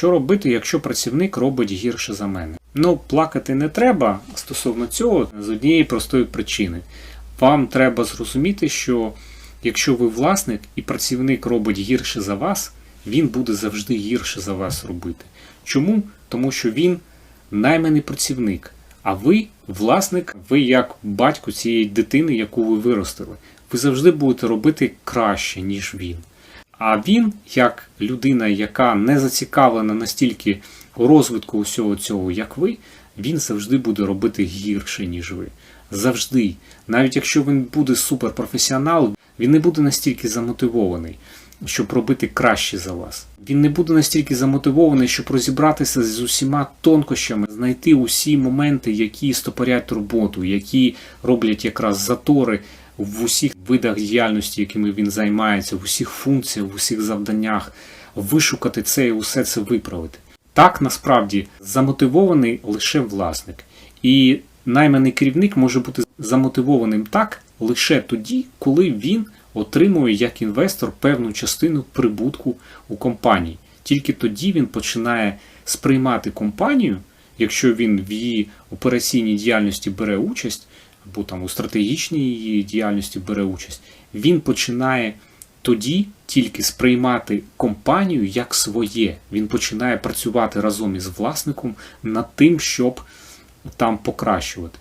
Що робити, якщо працівник робить гірше за мене? Ну, плакати не треба стосовно цього з однієї простої причини. Вам треба зрозуміти, що якщо ви власник і працівник робить гірше за вас, він буде завжди гірше за вас робити. Чому? Тому що він найманий працівник, а ви власник, ви як батько цієї дитини, яку ви виростили. Ви завжди будете робити краще, ніж він. А він, як людина, яка не зацікавлена настільки у розвитку усього цього, як ви, він завжди буде робити гірше, ніж ви. Завжди. Навіть якщо він буде суперпрофесіонал, він не буде настільки замотивований, щоб робити краще за вас. Він не буде настільки замотивований, щоб розібратися з усіма тонкощами, знайти усі моменти, які стопорять роботу, які роблять якраз затори в усіх видах діяльності, якими він займається, в усіх функціях, в усіх завданнях, вишукати це і усе це виправити. Так насправді замотивований лише власник. І найманий керівник може бути замотивованим так лише тоді, коли він отримує як інвестор певну частину прибутку у компанії. Тільки тоді він починає сприймати компанію, якщо він в її операційній діяльності бере участь, або там у стратегічній діяльності бере участь, він починає тоді тільки сприймати компанію як своє. Він починає працювати разом із власником над тим, щоб там покращувати.